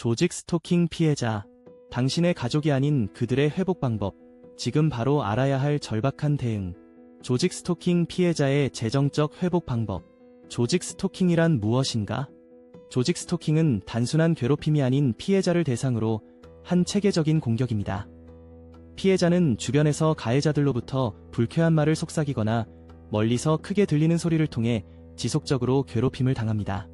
조직 스토킹 피해자. 당신의 가족이 아닌 그들의 회복 방법. 지금 바로 알아야 할 절박한 대응. 조직 스토킹 피해자의 재정적 회복 방법. 조직 스토킹이란 무엇인가? 조직 스토킹은 단순한 괴롭힘이 아닌 피해자를 대상으로 한 체계적인 공격입니다. 피해자는 주변에서 가해자들로부터 불쾌한 말을 속삭이거나 멀리서 크게 들리는 소리를 통해 지속적으로 괴롭힘을 당합니다.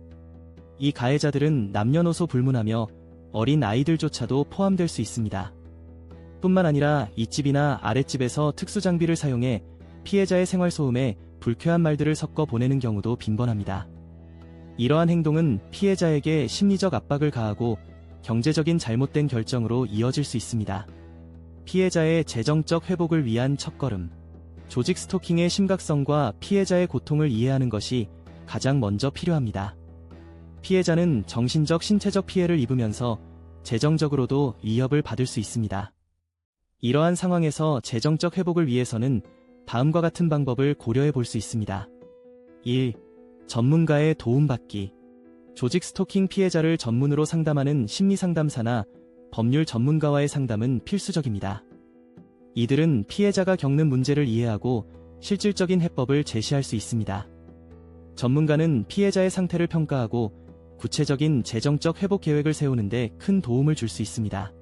이 가해자들은 남녀노소 불문하며 어린 아이들조차도 포함될 수 있습니다. 뿐만 아니라 이집이나 아랫집에서 특수장비를 사용해 피해자의 생활소음에 불쾌한 말들을 섞어 보내는 경우도 빈번합니다. 이러한 행동은 피해자에게 심리적 압박을 가하고 경제적인 잘못된 결정으로 이어질 수 있습니다. 피해자의 재정적 회복을 위한 첫걸음. 조직 스토킹의 심각성과 피해자의 고통을 이해하는 것이 가장 먼저 필요합니다. 피해자는 정신적 신체적 피해를 입으면서 재정적으로도 위협을 받을 수 있습니다. 이러한 상황에서 재정적 회복을 위해서는 다음과 같은 방법을 고려해 볼 수 있습니다. 1. 전문가의 도움받기. 조직 스토킹 피해자를 전문으로 상담하는 심리상담사나 법률 전문가와의 상담은 필수적입니다. 이들은 피해자가 겪는 문제를 이해하고 실질적인 해법을 제시할 수 있습니다. 전문가는 피해자의 상태를 평가하고 구체적인 재정적 회복 계획을 세우는데 큰 도움을 줄 수 있습니다.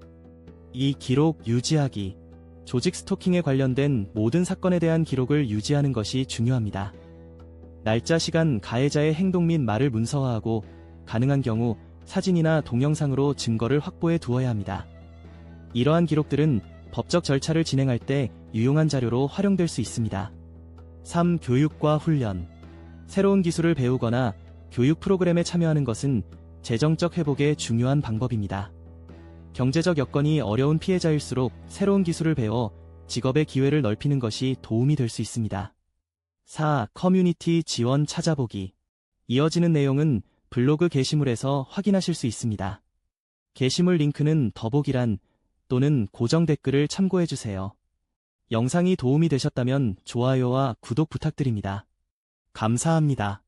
이 기록 유지하기. 조직 스토킹에 관련된 모든 사건에 대한 기록을 유지하는 것이 중요합니다. 날짜, 시간, 가해자의 행동 및 말을 문서화하고 가능한 경우 사진이나 동영상으로 증거를 확보해 두어야 합니다. 이러한 기록들은 법적 절차를 진행할 때 유용한 자료로 활용될 수 있습니다. 3. 교육과 훈련. 새로운 기술을 배우거나 교육 프로그램에 참여하는 것은 재정적 회복의 중요한 방법입니다. 경제적 여건이 어려운 피해자일수록 새로운 기술을 배워 직업의 기회를 넓히는 것이 도움이 될 수 있습니다. 4. 커뮤니티 지원 찾아보기. 이어지는 내용은 블로그 게시물에서 확인하실 수 있습니다. 게시물 링크는 더보기란 또는 고정 댓글을 참고해주세요. 영상이 도움이 되셨다면 좋아요와 구독 부탁드립니다. 감사합니다.